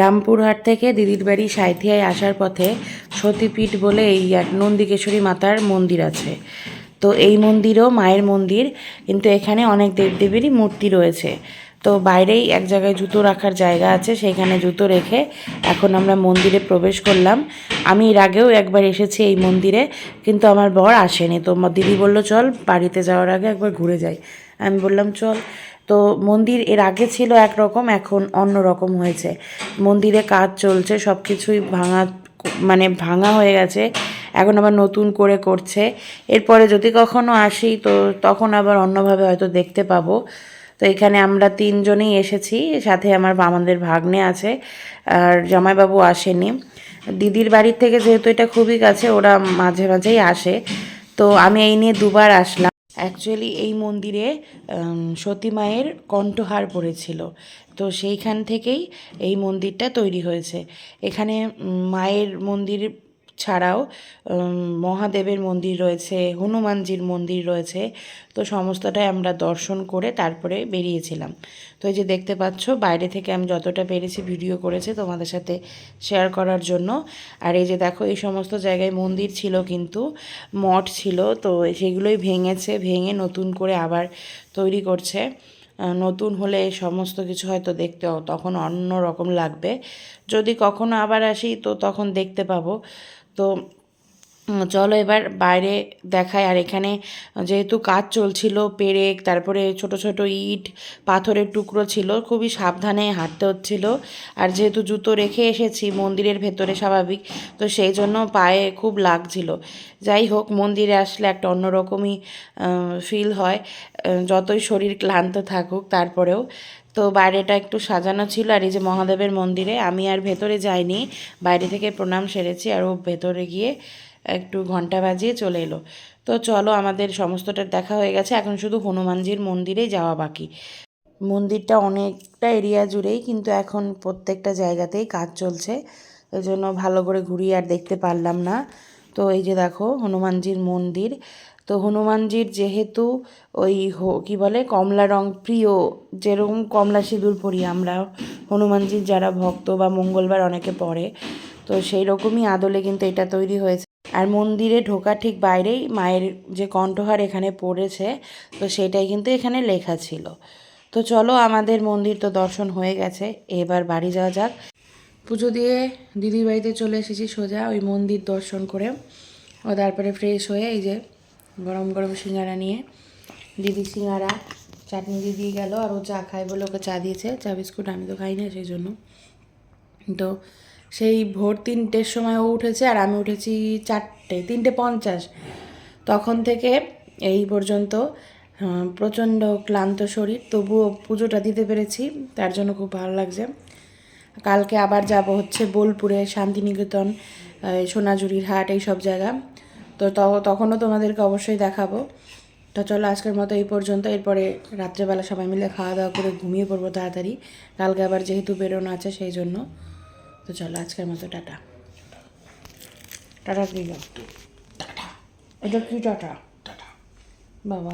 রামপুরহাট থেকে দিদির বাড়ি সাঁইথিয়ায় আসার পথে সতীপীঠ বলে এই নন্দিকেশ্বরী মাতার মন্দির আছে। তো এই মন্দিরও মায়ের মন্দির, কিন্তু এখানে অনেক দেবদেবীরই মূর্তি রয়েছে। তো বাইরেই এক জায়গায় জুতো রাখার জায়গা আছে সেখানে জুতো রেখে এখন আমরা মন্দিরে প্রবেশ করলাম। আমি এর আগেও একবার এসেছি এই মন্দিরে, কিন্তু আমার বর আসেনি। তো দিদি বলল, চল বাড়িতে যাওয়ার আগে একবার ঘুরে যাই। আমি বললাম, চল। তো মন্দির এর আগে ছিল একরকম, এখন অন্য রকম হয়েছে। মন্দিরে কাজ চলছে সব কিছুই ভাঙা মানে ভাঙা হয়ে গেছে, এখন আবার নতুন করে করছে। এরপরে যদি কখনো আসি, তো তখন আবার অন্যভাবে হয়তো দেখতে পাবো। তো এখানে আমরা তিনজনেই এসেছি, সাথে আমার আমাদের ভাগ্নে আছে, আর জামাইবাবু আসেনি। দিদির বাড়ির থেকে যেহেতু এটা খুবই কাছে, ওরা মাঝে মাঝেই আসে। তো আমি এই নিয়ে দুবার আসলাম। অ্যাকচুয়ালি এই মন্দিরে সতী মায়ের কণ্ঠহার পড়েছিল। তো সেইখান থেকেই এই মন্দিরটা তৈরি হয়েছে। এখানে মায়ের মন্দির ছাড়াও মহাদেবের মন্দির রয়েছে, হনুমানজির মন্দির রয়েছে। তো সমস্তটাই আমরা দর্শন করে তারপরে বেরিয়েছিলাম। তো এই যে দেখতে পাচ্ছ, বাইরে থেকে আমি যতটা পেরেছি ভিডিও করেছি তোমাদের সাথে শেয়ার করার জন্য। আর এই যে দেখো, এই সমস্ত জায়গায় মন্দির ছিল কিন্তু, মঠ ছিল, তো সেগুলোই ভেঙেছে, ভেঙে নতুন করে আবার তৈরি করছে। নতুন হলে সমস্ত কিছু হয়তো দেখতে তখন অন্য রকম লাগবে। যদি কখনো আবার আসি, তো তখন দেখতে পাবো। তো চলো এবার বাইরে দেখায় আর এখানে যেহেতু কাজ চলছিল, পেরেক, তারপরে ছোট ছোট ইট, পাথরের টুকরো ছিল, খুবই সাবধানে হাঁটতে হচ্ছিল। আর যেহেতু জুতো রেখে এসেছি, মন্দিরের ভেতরে স্বাভাবিক, তো সেই জন্য পায়ে খুব লাগছিল। যাই হোক, মন্দিরে আসলে একটা অন্যরকমই ফিল হয়। যতই শরীর ক্লান্ত থাকুক, তারপরেও। তো বাইরেটা একটু সাজানো ছিল আর এই যে মহাদেবের মন্দিরে, আমি আর ভেতরে যাইনি, বাইরে থেকে প্রণাম সেরেছি আর ও ভেতরে গিয়ে একটু ঘণ্টা বাজিয়ে চলে এলো। তো চলো আমাদের সমস্তটা দেখা হয়ে গেছে, এখন শুধু হনুমানজির মন্দিরেই যাওয়া বাকি। মন্দিরটা অনেকটা এরিয়া জুড়েই কিন্তু এখন প্রত্যেকটা জায়গাতেই কাজ চলছে ওই জন্য ভালো করে ঘুরিয়ে আর দেখতে পারলাম না। তো এই যে দেখো হনুমানজির মন্দির তো হনুমানজির যেহেতু ওই হো- কি বলে, কমলা রং প্রিয়, যেরকম কমলা সিঁদুর পরি আমরা, হনুমানজির যারা ভক্ত বা মঙ্গলবার অনেকে পড়ে, তো সেই রকমই আদলে কিন্তু এটা তৈরি হয়েছে। আর মন্দিরে ঢোকার ঠিক বাইরেই মায়ের যে কণ্ঠহার এখানে পড়েছে, তো সেটাই কিন্তু এখানে লেখা ছিল। তো চলো আমাদের মন্দির তো দর্শন হয়ে গেছে, এবার বাড়ি যাওয়া যাক। পুজো দিয়ে দিদির বাড়িতে চলে এসেছি সোজা, ওই মন্দির দর্শন করে, ও তারপরে ফ্রেশ হয়ে এই যে গরম গরম সিঙ্গারা নিয়ে। দিদি সিঙ্গারা, চাটনি দিয়ে দিয়ে গেল আর ও চা খায় বলে ওকে চা দিয়েছে। চা বিস্কুট আমি তো খাই না সেই জন্য। তো সেই ভোর তিনটের সময় ও উঠেছে আর আমি উঠেছি চারটে, তিনটে পঞ্চাশ। তখন থেকে এই পর্যন্ত প্রচণ্ড ক্লান্ত শরীর। তবুও পুজোটা দিতে পেরেছি, তার জন্য খুব ভালো লাগছে। কালকে আবার যাব হচ্ছে বোলপুরে শান্তিনিকেতন সোনাঝুরির হাট এই সব জায়গা। তো ত- তখনও তোমাদেরকে অবশ্যই দেখাবো। তো চলো আজকের মতো এই পর্যন্ত। এরপরে রাত্রেবেলা সবাই মিলে খাওয়া দাওয়া করে ঘুমিয়ে পড়ব তাড়াতাড়ি। কালকে আবার যেহেতু বেরোনো আছে সেই জন্য। তো চলো আজকের মতো টাটা। টাটা দিয়ে টাটা। এটা কি টাটা। বাবা।